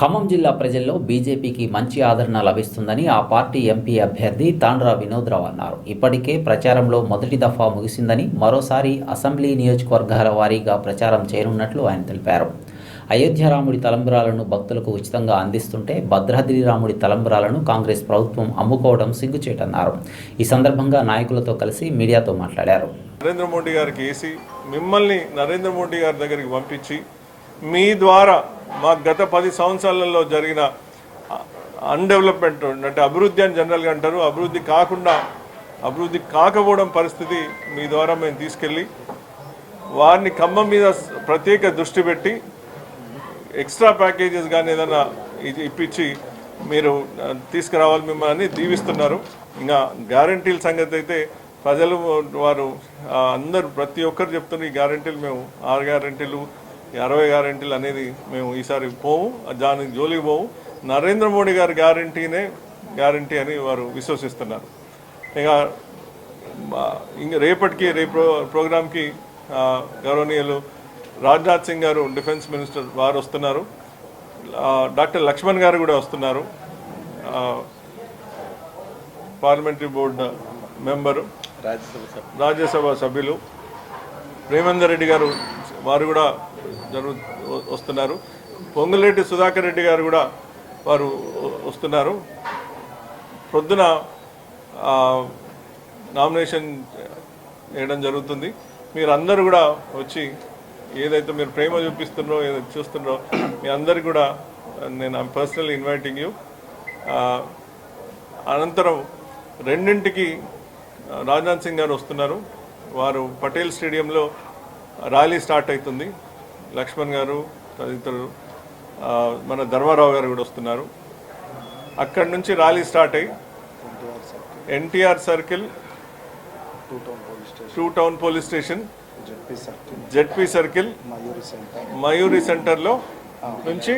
ఖమ్మం జిల్లా ప్రజల్లో బీజేపీకి మంచి ఆదరణ లభిస్తుందని ఆ పార్టీ ఎంపీ అభ్యర్థి తాండ్రా వినోద్రావు అన్నారు. ఇప్పటికే ప్రచారంలో మొదటి దఫా ముగిసిందని మరోసారి అసెంబ్లీ నియోజకవర్గాల వారీగా ప్రచారం చేయనున్నట్లు ఆయన తెలిపారు. అయోధ్య రాముడి తలంబరాలను భక్తులకు ఉచితంగా అందిస్తుంటే భద్రాద్రి రాముడి తలంబరాలను కాంగ్రెస్ ప్రభుత్వం అమ్ముకోవడం సిగ్గుచేటన్నారు. ఈ సందర్భంగా నాయకులతో కలిసి మీడియాతో మాట్లాడారు. నరేంద్ర మోడీ గారికి వేసి మిమ్మల్ని నరేంద్ర మోడీ గారి దగ్గరికి పంపించి మీ ద్వారా మా గత పది సంవత్సరాలలో జరిగిన అన్డెవలప్మెంట్ అంటే అభివృద్ధి అని జనరల్గా అంటారు. అభివృద్ధి కాకుండా అభివృద్ధి కాకపోవడం పరిస్థితి మీ ద్వారా మేము తీసుకెళ్ళి వారిని ఖమ్మం మీద ప్రత్యేక దృష్టి పెట్టి ఎక్స్ట్రా ప్యాకేజెస్ కానీ ఏదైనా ఇప్పించి మీరు తీసుకురావాలి మిమ్మల్ని దీవిస్తున్నారు. ఇంకా గ్యారంటీల సంగతి అయితే ప్రజలు వారు అందరు అందరూ ప్రతి ఒక్కరు చెప్తున్నారు. ఈ గ్యారంటీలు మేము ఆరు గ్యారంటీలు అరవై గ్యారంటీలు అనేది మేము ఈసారి పోము దానికి జోలికి పోము నరేంద్ర మోడీ గారి గ్యారంటీనే గ్యారంటీ అని వారు విశ్వసిస్తున్నారు. ఇక ఇంక రేపటికి రేపు ప్రో- ప్రోగ్రామ్కి ఆ, గౌరవనీయులు రాజ్నాథ్ సింగ్ గారు డిఫెన్స్ మినిస్టర్ వారు వస్తున్నారు. డాక్టర్ లక్ష్మణ్ గారు కూడా వస్తున్నారు. పార్లమెంటరీ బోర్డు మెంబరు రాజ్యసభ సభ్యులు. ప్రేమేందర్ రెడ్డి గారు వారు కూడా జరుగు వస్తున్నారు. పొంగులరెడ్డి సుధాకర్ రెడ్డి గారు కూడా వారు వస్తున్నారు. ప్రొద్దున నామినేషన్ వేయడం జరుగుతుంది. మీరు అందరు కూడా వచ్చి ఏదైతే మీరు ప్రేమ చూపిస్తున్నారో ఏదైతే చూస్తున్నారో మీ అందరు కూడా నేను ఐమ్ పర్సనల్ ఇన్వైటింగ్ యూ అనంతరం రెండింటికి రాజ్నాథ్ సింగ్ గారు వస్తున్నారు. వారు పటేల్ స్టేడియంలో ర్యాలీ స్టార్ట్ అవుతుంది. లక్ష్మణ్ గారు తదితరులు మన ధర్మారావు గారు కూడా వస్తున్నారు. అక్కడి నుంచి ర్యాలీ స్టార్ట్ అయ్యి NTR circle two town police station ZP circle Mayuri సెంటర్లో నుంచి